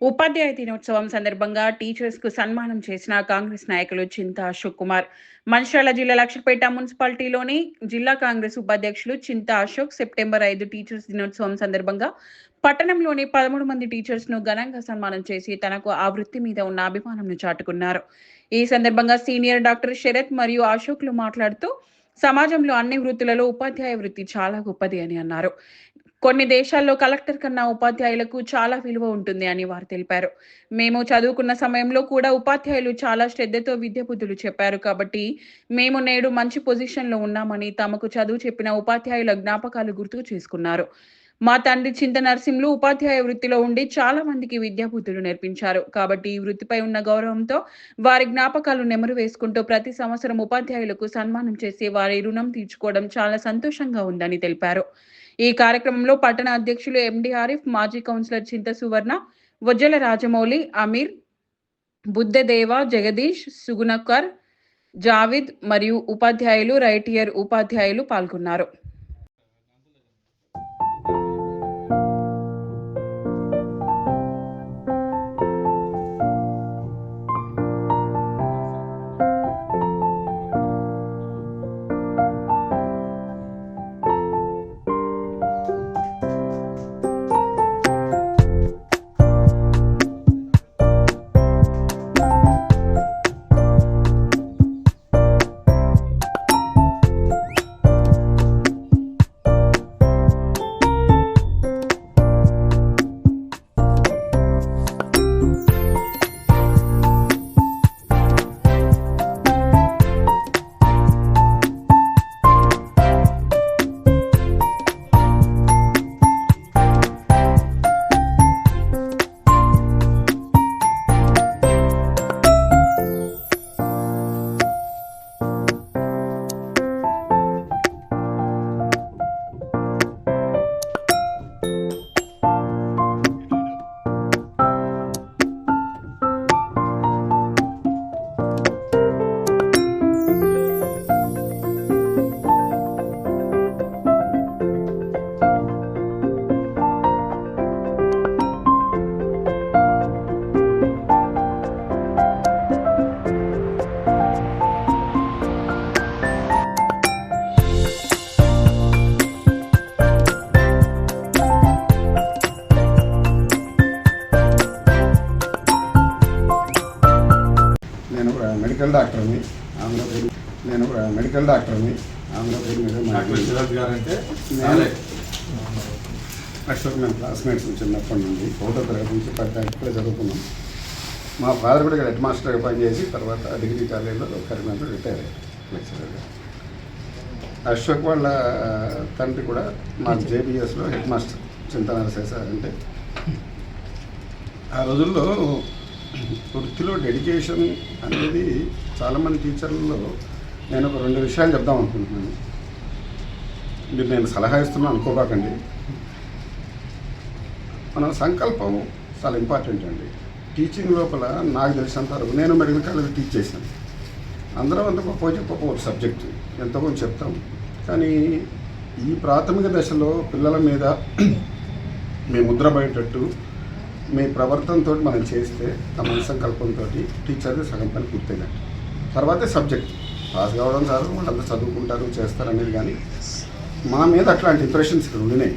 ఉపాధ్యాయ దినోత్సవం సందర్భంగా టీచర్స్కు సన్మానం చేసిన కాంగ్రెస్ నాయకులు చింతా అశోక్ కుమార్ మంచిర్యాల జిల్లా లక్షపేట మున్సిపాలిటీలోని జిల్లా కాంగ్రెస్ ఉపాధ్యక్షులు చింతా అశోక్ సెప్టెంబర్ ఐదు టీచర్స్ దినోత్సవం సందర్భంగా పట్టణంలోని పదమూడు మంది టీచర్స్ను ఘనంగా సన్మానం చేసి తనకు ఆ వృత్తి మీద ఉన్న అభిమానంను చాటుకున్నారు. ఈ సందర్భంగా సీనియర్ డాక్టర్ శరత్ మరియు అశోక్లు మాట్లాడుతూ సమాజంలో అన్ని వృత్తులలో ఉపాధ్యాయ వృత్తి చాలా గొప్పది అని అన్నారు. కొన్ని దేశాల్లో కలెక్టర్ కన్నా ఉపాధ్యాయులకు చాలా విలువ ఉంటుంది అని వారు తెలిపారు. మేము చదువుకున్న సమయంలో కూడా ఉపాధ్యాయులు చాలా శ్రద్ధతో విద్య బుద్ధులు చెప్పారు కాబట్టి మేము నేడు మంచి పొజిషన్లో ఉన్నామని తమకు చదువు చెప్పిన ఉపాధ్యాయుల జ్ఞాపకాలు గుర్తుకు చేసుకున్నారు. మా తండ్రి చింత నరసింహులు ఉపాధ్యాయ వృత్తిలో ఉండి చాలా మందికి విద్యా బుద్ధులు నేర్పించారు కాబట్టి ఈ వృత్తిపై ఉన్న గౌరవంతో వారి జ్ఞాపకాలు నెమరు వేసుకుంటూ ప్రతి సంవత్సరం ఉపాధ్యాయులకు సన్మానం చేసి వారి రుణం తీర్చుకోవడం చాలా సంతోషంగా ఉందని తెలిపారు. ఈ కార్యక్రమంలో పట్టణ అధ్యక్షులు ఎండి ఆరిఫ్ మాజీ కౌన్సిలర్ చింత సువర్ణ వజ్జల రాజమౌళి అమీర్ బుద్ధదేవ జగదీష్ సుగుణకర్ జావిద్ మరియు ఉపాధ్యాయులు రైట్ ఇయర్ ఉపాధ్యాయులు పాల్గొన్నారు. అశోక్ మేము క్లాస్మేట్స్ చిన్నప్పటి నుండి ఒకటో తరగతి నుంచి పది కూడా చదువుకున్నాం. మా ఫాదర్ కూడా ఇక్కడ హెడ్ మాస్టర్గా పనిచేసి తర్వాత డిగ్రీ కాలేజీలో కరీంనగర్ రిటైర్ అయ్యారు లెక్చరర్గా అశోక్ వాళ్ళ తండ్రి కూడా మాకు జేబీఎస్లో హెడ్ మాస్టర్ చింతనాలు చేశారంటే ఆ రోజుల్లో వృత్తిలో డెడికేషన్ అనేది చాలామంది టీచర్లలో నేను ఒక రెండు విషయాలు చెప్దాం అనుకుంటున్నాను. మీరు నేను సలహా ఇస్తున్నాను అనుకోబాకండి. మన సంకల్పం చాలా ఇంపార్టెంట్ అండి. టీచింగ్ లోపల నాకు తెలిసినంత వరకు నేను మెడికల్ కాలేజ్ టీచ్ చేశాను. అందరం అంత గొప్ప చెప్పకపోవచ్చు సబ్జెక్ట్ ఎంతో కొంచెం చెప్తాం. కానీ ఈ ప్రాథమిక దశలో పిల్లల మీద మీ ముద్ర పడేటట్టు మీ ప్రవర్తనతో మనం చేస్తే తమ సంకల్పంతో టీచర్ది సగం పని పూర్తయినట్టు తర్వాతే సబ్జెక్ట్ పాస్ కావడం సార్ వాళ్ళంతా చదువుకుంటారు చేస్తారు అనేది కానీ మా మీద అట్లాంటి ఇంప్రెషన్స్ ఇక్కడ ఉండినాయి.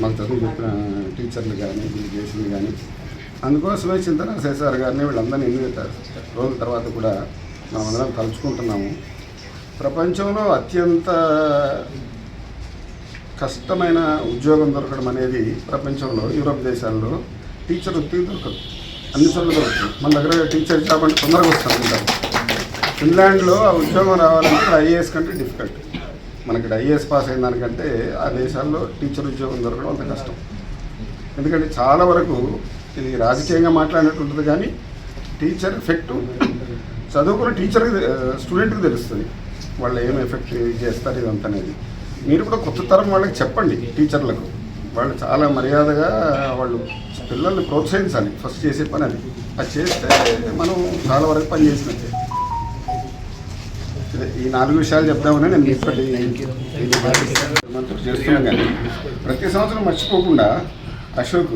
మాకు చదువు చెప్పిన టీచర్లు కానీ వీళ్ళు చేసింది కానీ అందుకోసమే చింతన శేషార్ గారిని వీళ్ళందరినీ ఎన్ని రోజుల తర్వాత కూడా మనం అందరం కలుసుకుంటున్నాము ప్రపంచంలో అత్యంత కష్టమైన ఉద్యోగం దొరకడం అనేది ప్రపంచంలో యూరోప్ దేశాల్లో టీచర్ వృత్తి దొరకదు. అన్ని చోట్ల దొరుకుతుంది. మన దగ్గర టీచర్ జాబ్ అంటే తొందరగా వస్తుంది ఫిన్లాండ్లో ఆ ఉద్యోగం రావాలంటే ఐఏఎస్ కంటే డిఫికల్ట్. మనకి ఐఏఎస్ పాస్ అయిన దానికంటే ఆ దేశాల్లో టీచర్ ఉద్యోగం దొరకడం అంత కష్టం. ఎందుకంటే చాలా వరకు ఇది రాజకీయంగా మాట్లాడినట్టు ఉంటుంది కానీ టీచర్ ఎఫెక్ట్ చదువుకున్న టీచర్కి స్టూడెంట్కి తెలుస్తుంది వాళ్ళు ఏం ఎఫెక్ట్ చేస్తారు ఇదంతా అనేది. మీరు కూడా కొత్త తరం వాళ్ళకి చెప్పండి టీచర్లకు. వాళ్ళు చాలా మర్యాదగా వాళ్ళు పిల్లల్ని ప్రోత్సహించాలి ఫస్ట్ చేసే పని అది. అది చేస్తే మనం చాలా వరకు పని చేసినట్టే. ఈ నాలుగు విషయాలు చెప్దామని నేను ఇప్పటి మనతో చేస్తున్నాం కానీ ప్రతి సంవత్సరం మర్చిపోకుండా అశోక్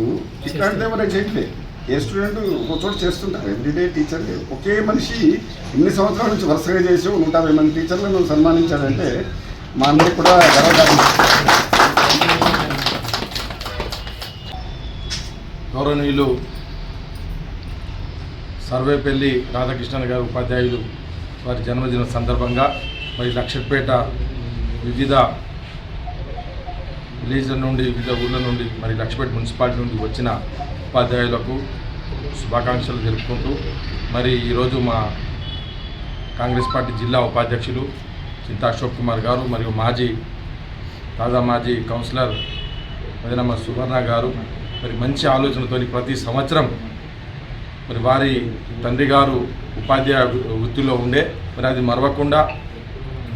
ఇట్లాంటిదే మనం చేయట్లేదు ఏ స్టూడెంట్ ఒక చోట చేస్తుంటారు. ఎవ్రీడే టీచర్లు ఒకే మనిషి ఇన్ని సంవత్సరాల నుంచి వరుసగా చేసి నూట యాభై మంది టీచర్లను సన్మానించాడంటే మా అందరికి కూడా గర్వకారణం. గౌరవనీయులు సర్వేపల్లి రాధాకృష్ణన్ గారు ఉపాధ్యాయులు వారి జన్మదిన సందర్భంగా మరి లక్షపేట వివిధ విలేజ్ల నుండి వివిధ ఊళ్ళ నుండి మరి లక్షపేట మున్సిపాలిటీ నుండి వచ్చిన ఉపాధ్యాయులకు శుభాకాంక్షలు తెలుపుకుంటూ మరి ఈరోజు మా కాంగ్రెస్ పార్టీ జిల్లా ఉపాధ్యక్షులు చింతా అశోక్ కుమార్ గారు మరియు మాజీ తాజా మాజీ కౌన్సిలర్ వదినమ్మ సువర్ణ గారు మరి మంచి ఆలోచనతోని ప్రతి సంవత్సరం మరి వారి తండ్రి గారు ఉపాధ్యాయ వృత్తిలో ఉండే మరి అది మరవకుండా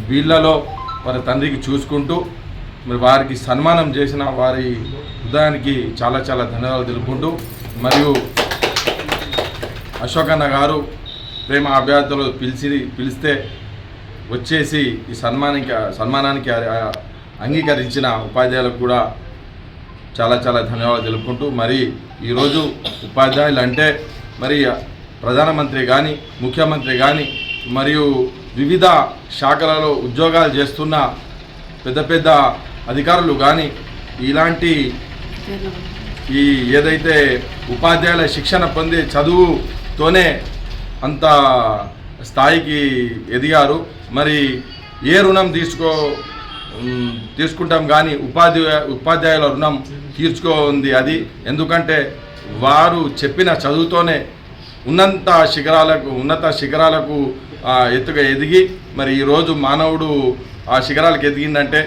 వీళ్ళలో వారి తండ్రికి చూసుకుంటూ మరి వారికి సన్మానం చేసిన వారి హృదయానికి చాలా చాలా ధన్యవాదాలు తెలుపుకుంటూ మరియు అశోకన్న గారు ప్రేమ అభ్యర్థులు పిలిచి పిలిస్తే వచ్చేసి ఈ సన్మానికి సన్మానానికి అంగీకరించిన ఉపాధ్యాయులకు కూడా చాలా చాలా ధన్యవాదాలు తెలుపుకుంటూ మరి ఈరోజు ఉపాధ్యాయులు అంటే మరి ప్రధానమంత్రి కానీ ముఖ్యమంత్రి కానీ మరియు వివిధ శాఖలలో ఉద్యోగాలు చేస్తున్న పెద్ద పెద్ద అధికారులు కానీ ఇలాంటి ఈ ఏదైతే ఉపాధ్యాయుల శిక్షణ పొంది చదువుతోనే అంత స్థాయికి ఎదిగారు. మరి ఏ రుణం తీసుకో తీసుకుంటాం కానీ ఉపాధ్యాయ ఉపాధ్యాయుల రుణం తీర్చుకోంది అది. ఎందుకంటే వారు చెప్పిన చదువుతోనే ఉన్నత శిఖరాలకు ఉన్నత శిఖరాలకు ఎత్తుగా ఎదిగి మరి ఈరోజు మానవుడు ఆ శిఖరాలకు ఎదిగిందంటే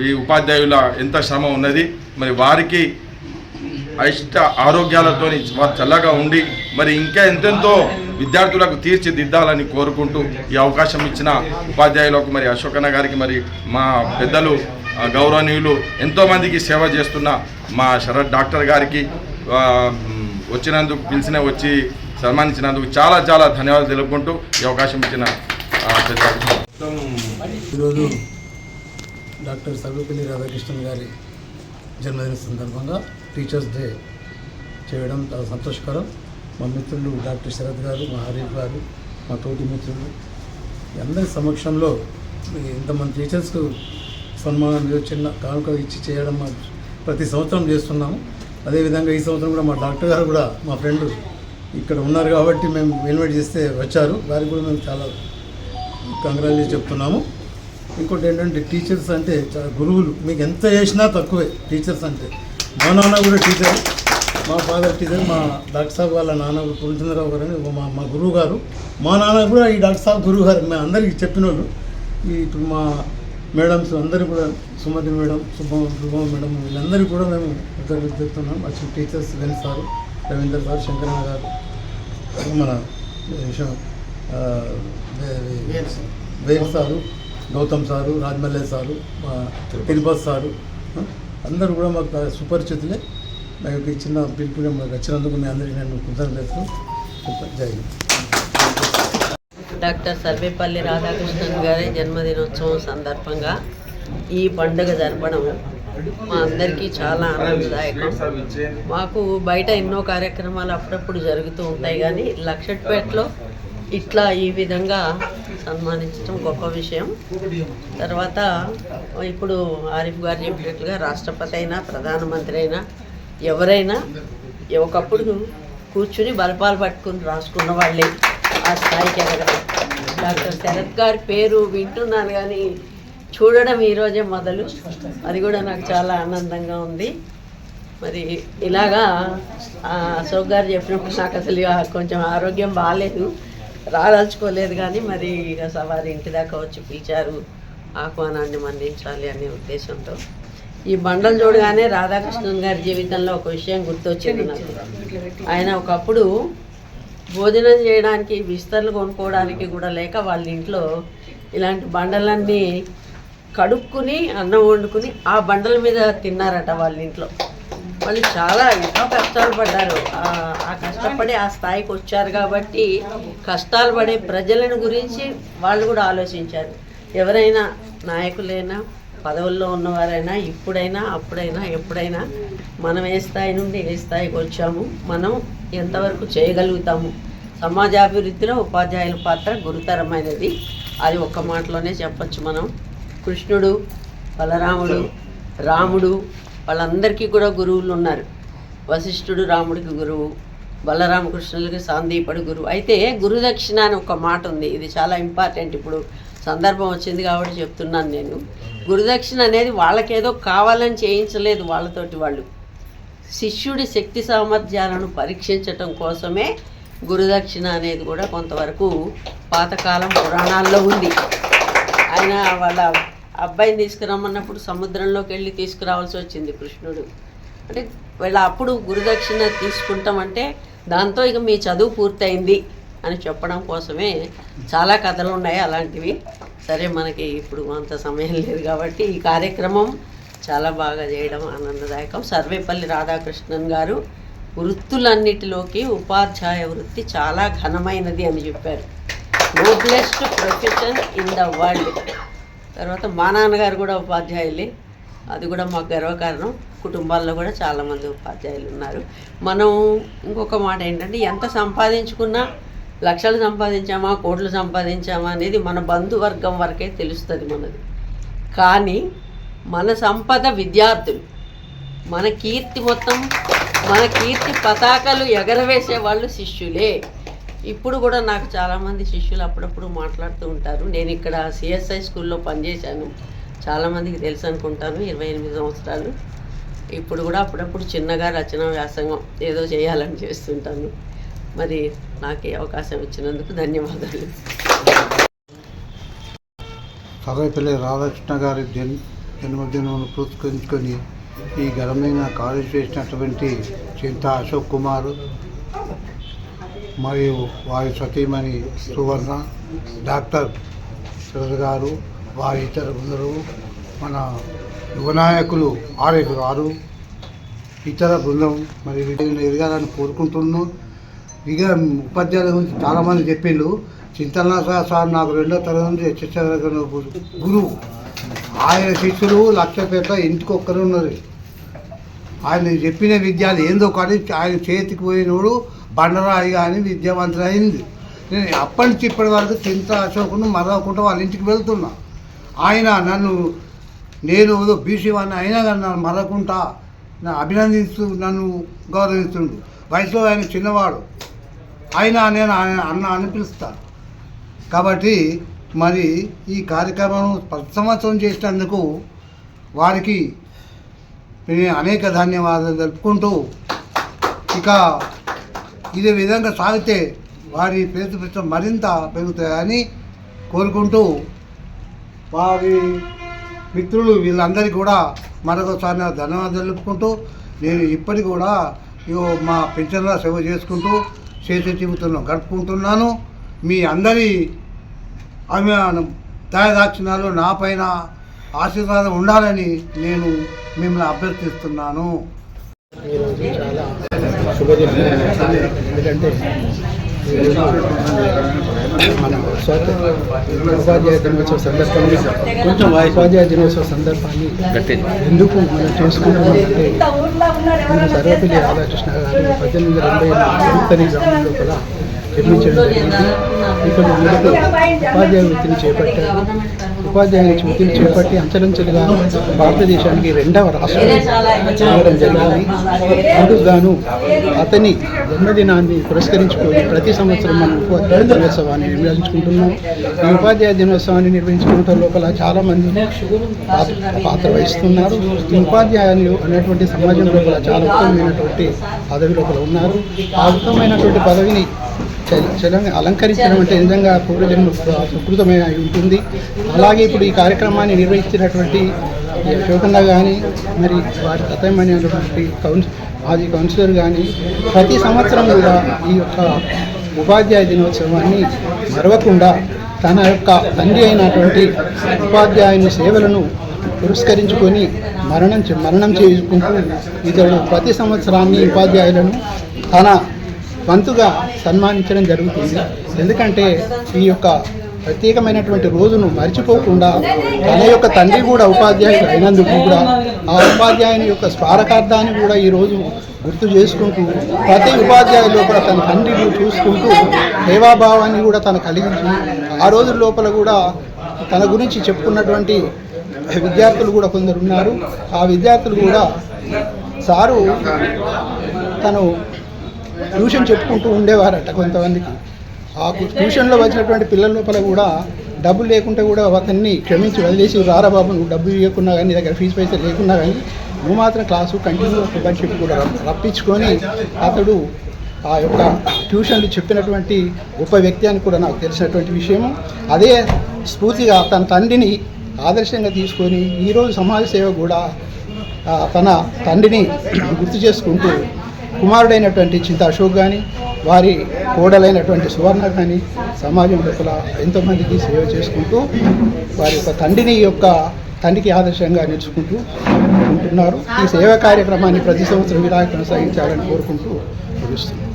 ఈ ఉపాధ్యాయుల ఎంత శ్రమ ఉన్నది. మరి వారికి అయిష్ట ఆరోగ్యాలతోని వారు చల్లగా ఉండి మరి ఇంకా ఎంతెంతో విద్యార్థులకు తీర్చిదిద్దాలని కోరుకుంటూ ఈ అవకాశం ఇచ్చిన ఉపాధ్యాయులకు మరి అశోకన్న గారికి మరి మా పెద్దలు గౌరవనీయులు ఎంతోమందికి సేవ చేస్తున్న మా శరత్ డాక్టర్ గారికి వచ్చినందుకు పిలిచిన వచ్చి సన్మానించినందుకు చాలా చాలా ధన్యవాదాలు తెలుపుకుంటూ ఈ అవకాశం ఇచ్చిన ఈరోజు డాక్టర్ సర్వపల్లి రాధాకృష్ణన్ గారి జన్మదిన సందర్భంగా టీచర్స్ డే చేయడం చాలా సంతోషకరం. మా మిత్రులు డాక్టర్ శరత్ గారు మా హరీఫ్ గారు మా తోటి మిత్రులు. అందరి సమక్షంలో ఇంతమంది టీచర్స్కు సన్మానం చిన్న కానుక ఇచ్చి చేయడం మా ప్రతి సంవత్సరం చేస్తున్నాము. అదేవిధంగా ఈ సంవత్సరం కూడా మా డాక్టర్ గారు కూడా మా ఫ్రెండ్ ఇక్కడ ఉన్నారు కాబట్టి మేము ఇన్వైట్ చేస్తే వచ్చారు. వారికి కూడా మేము చాలా కంగ్రాచులేట్ చెప్తున్నాము. ఇంకోటి ఏంటంటే టీచర్స్ అంటే చాలా గురువులు. మీకు ఎంత చేసినా తక్కువే టీచర్స్ అంటే. మా నాన్న కూడా టీచర్. మా ఫాదర్ టీచర్. మా డాక్టర్ సాబ్ వాళ్ళ నాన్న పులిచంద్రరావు గారు అని మా మా గురువు గారు. మా నాన్న కూడా ఈ డాక్టర్ సాబ్ గురువు గారు. మేము అందరికీ చెప్పిన వాళ్ళు ఇప్పుడు మా మేడమ్స్ అందరూ కూడా సుమతి మేడం శుభం శుభం మేడం వీళ్ళందరికీ కూడా మేము కృతజ్ఞతలు చెప్తున్నాం వచ్చిన టీచర్స్ వెన్ సార్ రవీందర్ సార్ శంకరన్న గారు మన వేల్ sir. Gautam sir Rajamalle sir మా తిరుపతి. సారు అందరూ కూడా మాకు సుపరిచితులే. నాకు ఈ చిన్న పిలుపుని మాకు వచ్చినందుకు మీ అందరికీ నేను కృతజ్ఞతలు. జై హింద్. డాక్టర్ సర్వేపల్లి రాధాకృష్ణన్ గారి జన్మదినోత్సవం సందర్భంగా ఈ పండుగ జరపడం మా అందరికీ చాలా ఆనందదాయకం. మాకు బయట ఎన్నో కార్యక్రమాలు అప్పుడప్పుడు జరుగుతూ ఉంటాయి కానీ లక్షట్పేటలో ఇట్లా ఈ విధంగా సన్మానించడం గొప్ప విషయం. తర్వాత ఇప్పుడు ఆరిఫ్ గారు చెప్పినట్లుగా రాష్ట్రపతి అయినా ప్రధానమంత్రి అయినా ఎవరైనా ఒకప్పుడు కూర్చుని బలపాలు పట్టుకుని రాసుకున్న వాళ్ళే ఆ స్థాయికి ఎదగడం. డాక్టర్ శరత్ గారి పేరు వింటున్నాను కానీ చూడడం ఈరోజే మొదలు. అది కూడా నాకు చాలా ఆనందంగా ఉంది. మరి ఇలాగా అశోక్ గారు చెప్పినప్పుడు నాకు అసలు కొంచెం ఆరోగ్యం బాగాలేదు రాదలుచుకోలేదు కానీ మరి ఇక సవారి ఇంటి దాకా వచ్చి పిలిచారు. ఆహ్వానాన్ని మన్నించాలి అనే ఉద్దేశంతో. ఈ బండలు చూడగానే రాధాకృష్ణన్ గారి జీవితంలో ఒక విషయం గుర్తొచ్చింది నాకు. ఆయన ఒకప్పుడు భోజనం చేయడానికి బిస్తర్లు కొనుక్కోవడానికి కూడా లేక వాళ్ళ ఇంట్లో ఇలాంటి బండలన్నీ కడుక్కుని అన్నం వండుకుని ఆ బండల మీద తిన్నారట వాళ్ళ ఇంట్లో. వాళ్ళు చాలా ఎంతో కష్టాలు పడ్డారు. ఆ కష్టపడి ఆ స్థాయికి వచ్చారు కాబట్టి కష్టాలు పడే ప్రజలను గురించి వాళ్ళు కూడా ఆలోచించారు. ఎవరైనా నాయకులైనా పదవుల్లో ఉన్నవారైనా ఇప్పుడైనా అప్పుడైనా ఎప్పుడైనా మనం ఏ స్థాయి నుండి ఏ స్థాయికి వచ్చాము మనం ఎంతవరకు చేయగలుగుతాము. సమాజాభివృద్ధిలో ఉపాధ్యాయుల పాత్ర గురుతరమైనది. అది ఒక్క మాటలోనే చెప్పొచ్చు మనం. కృష్ణుడు బలరాముడు రాముడు వాళ్ళందరికీ కూడా గురువులు ఉన్నారు. వశిష్ఠుడు రాముడికి గురువు బలరామకృష్ణులకి సాందీపడు గురువు. అయితే గురుదక్షిణ అని ఒక మాట ఉంది. ఇది చాలా ఇంపార్టెంట్. ఇప్పుడు సందర్భం వచ్చింది కాబట్టి చెప్తున్నాను నేను. గురుదక్షిణ అనేది వాళ్ళకేదో కావాలని చేయించలేదు వాళ్ళతోటి వాళ్ళు. శిష్యుడి శక్తి సామర్థ్యాలను పరీక్షించటం కోసమే గురుదక్షిణ అనేది కూడా కొంతవరకు పాతకాలం పురాణాల్లో ఉంది. ఆయన వాళ్ళ అబ్బాయిని తీసుకురమ్మన్నప్పుడు సముద్రంలోకి వెళ్ళి తీసుకురావాల్సి వచ్చింది కృష్ణుడు. అంటే వీళ్ళ అప్పుడు గురుదక్షిణ తీసుకుంటామంటే దాంతో ఇక మీ చదువు పూర్తయింది అని చెప్పడం కోసమే చాలా కథలు ఉన్నాయి అలాంటివి. సరే మనకి ఇప్పుడు అంత సమయం లేదు కాబట్టి ఈ కార్యక్రమం చాలా బాగా చేయడం ఆనందదాయకం. సర్వేపల్లి రాధాకృష్ణన్ గారు వృత్తులన్నిటిలోకి ఉపాధ్యాయ వృత్తి చాలా ఘనమైనది అని చెప్పారు. Noblest profession in the world తర్వాత మా నాన్నగారు కూడా ఉపాధ్యాయులే. అది కూడా మాకు గర్వకారణం. కుటుంబాల్లో కూడా చాలామంది ఉపాధ్యాయులు ఉన్నారు. మనం ఇంకొక మాట ఏంటంటే ఎంత సంపాదించుకున్నా లక్షలు సంపాదించామా కోట్లు సంపాదించామా అనేది మన బంధువర్గం వరకే తెలుస్తుంది మనది. కానీ మన సంపద విద్యార్థులు. మన కీర్తి మొత్తం మన కీర్తి పతాకలు ఎగరవేసే వాళ్ళు శిష్యులే. ఇప్పుడు కూడా నాకు చాలామంది శిష్యులు అప్పుడప్పుడు మాట్లాడుతూ ఉంటారు. నేను ఇక్కడ సిఎస్ఐ స్కూల్లో పనిచేశాను. చాలామందికి తెలుసు అనుకుంటాను ఇరవై ఎనిమిది సంవత్సరాలు. ఇప్పుడు కూడా అప్పుడప్పుడు చిన్నగా రచన వ్యాసంగం ఏదో చేయాలని చేస్తుంటాను. మరి నాకు అవకాశం ఇచ్చినందుకు ధన్యవాదాలు. సర్వేపల్లి రాధాకృష్ణ గారి జన్ జన్మదినం పురస్కరించుకొని ఈ ఘనమైన కాలేజ్ చేసినటువంటి చింత అశోక్ కుమార్ మరియు వారి సతీమణి సువర్ణ డాక్టర్ శరద్ గారు వారి ఇతర కొందరు మన యువనాయకులు నాయకులు గారు ఇతర బృందం మరి వీటిని ఎదగాలని కోరుకుంటున్నాను. ఇక ఉపాధ్యాయుల గురించి చాలామంది చెప్పిండు చింతన సార్ సార్ నాకు రెండో తరగతి నుంచి హెచ్ఎస్ గురువు. ఆయన శిష్యులు లక్ష పేట ఇంటికొక్కరు ఉన్నారు ఆయన చెప్పిన విద్యాలు ఏందో కానీ ఆయన చేతికి పోయినోడు బండరాయి కానీ విద్యావంతులైంది అయింది నేను అప్పటి నుంచి ఇప్పటి వరకు చింత అశోకును మరవకుండా వాళ్ళ ఇంటికి వెళ్తున్నా. ఆయన నన్ను నేను ఏదో బీసీ వాడిని అయినా కానీ నన్ను మరవకుండా నా అభినందిస్తూ నన్ను గౌరవిస్తుండు. వయసులో ఆయన చిన్నవాడు. అయినా నేను ఆయన అన్న అని పిలుస్తాను కాబట్టి మరి ఈ కార్యక్రమం ప్రతి సంవత్సరం చేసినందుకు వారికి నేను అనేక ధన్యవాదాలు తెలుపుకుంటూ ఇక ఇదే విధంగా సాగితే వారి పేరు మరింత పెరుగుతాయని కోరుకుంటూ వారి మిత్రులు వీళ్ళందరికీ కూడా మరొకసారి ధన్యవాదాలు తెలుపుకుంటూ నేను ఇప్పటికి కూడా ఇగో మా పెన్షన్ల సేవ చేసుకుంటూ చేసే జీవితంలో గడుపుకుంటున్నాను. మీ అందరి అభిమానం దయదాక్షిణాలు నా పైన ఆశీర్వాదం ఉండాలని నేను మిమ్మల్ని అభ్యర్థిస్తున్నాను. ఎందుకంటే మన ఉపాధ్యాయ దినోత్సవ సందర్భంగా కొంచెం ఉపాధ్యాయ దినోత్సవ సందర్భాన్ని ఎందుకు మనం చేసుకుంటున్నామంటే మన సర్వపల్లి రాధాకృష్ణ గారు పద్దెనిమిది వందల ఎనభై నూతని గ్రామం లోపల నిర్మించడం జరిగింది ఇక్కడ ఉపాధ్యాయ వృత్తిని చేపట్టారు ఉపాధ్యాయ వృత్తిని చేపట్టి అంచెలంచెలుగా భారతదేశానికి రెండవ రాష్ట్రం చేయడం జరిగింది. అందుకు గాను అతని జన్మదినాన్ని పురస్కరించుకొని ప్రతి సంవత్సరం మనం ఉపాధ్యాయ దినోత్సవాన్ని నిర్వహించుకుంటున్నాం. ఈ ఉపాధ్యాయ దినోత్సవాన్ని నిర్వహించుకోవడం లోపల చాలామంది పాత్ర పాత్ర వహిస్తున్నారు. ఈ ఉపాధ్యాయులు అనేటువంటి సమాజం లోపల చాలా ఉత్తమమైనటువంటి పదవి లోపల ఉన్నారు. ఆ ఉత్తమమైనటువంటి పదవిని చ- అలంకరించడం అంటే నిజంగా పూర్వజన్మ సుకృతమైన ఉంటుంది. అలాగే ఇప్పుడు ఈ కార్యక్రమాన్ని నిర్వహించినటువంటి ఈ అశోకన్న కానీ మరి వారి తతమైనటువంటి కౌన్స్ ఆది కౌన్సిలర్ కానీ ప్రతి సంవత్సరం కూడా ఈ యొక్క ఉపాధ్యాయ దినోత్సవాన్ని మరవకుండా తన యొక్క తండ్రి అయినటువంటి ఉపాధ్యాయుని సేవలను పురస్కరించుకొని మరణం చే- మరణం చేసుకుంటూ ఇతడు ప్రతి సంవత్సరాన్ని ఉపాధ్యాయులను తన వంతుగా సన్మానించడం జరుగుతుంది. ఎందుకంటే ఈ యొక్క ప్రత్యేకమైనటువంటి రోజును మర్చిపోకుండా తన యొక్క తండ్రి కూడా ఉపాధ్యాయుడు అయినందుకు కూడా ఆ ఉపాధ్యాయుని యొక్క స్మారకార్థాన్ని కూడా ఈరోజు గుర్తు చేసుకుంటూ ప్రతి ఉపాధ్యాయుల లోపల తన తండ్రిని చూసుకుంటూ సేవాభావాన్ని కూడా తను కలిగించి ఆ రోజుల లోపల కూడా తన గురించి చెప్పుకున్నటువంటి విద్యార్థులు కూడా కొందరు ఉన్నారు. ఆ విద్యార్థులు కూడా సారు తను ట్యూషన్ చెప్పుకుంటూ ఉండేవారట కొంతమందికి. ఆ ట్యూషన్లో వచ్చినటువంటి పిల్లల లోపల కూడా డబ్బు లేకుంటే కూడా అతన్ని క్షమించి వదిలేసి రారా బాబు నువ్వు డబ్బు ఇవ్వకున్నా కానీ నీ దగ్గర ఫీజు పైసలు లేకున్నా కానీ నువ్వు మాత్రం క్లాసు కంటిన్యూ అని చెప్పి కూడా రప్పించుకొని అతడు ఆ యొక్క ట్యూషన్లు చెప్పినటువంటి గొప్ప వ్యక్తి అని కూడా నాకు తెలిసినటువంటి విషయము. అదే స్ఫూర్తిగా తన తండ్రిని ఆదర్శంగా తీసుకొని ఈరోజు సమాజ సేవ కూడా తన తండ్రిని గుర్తు చేసుకుంటూ కుమారుడైనటువంటి చింత అశోక్ కానీ వారి కోడలైనటువంటి సువర్ణ కానీ సమాజం లోపల ఎంతోమందికి సేవ చేసుకుంటూ వారి యొక్క తండ్రిని యొక్క తండ్రికి ఆదర్శంగా నిలుచుకుంటూ ఉంటున్నారు. ఈ సేవా కార్యక్రమాన్ని ప్రతి సంవత్సరం ఇలా కొనసాగించాలని కోరుకుంటూ ముగిస్తున్నాను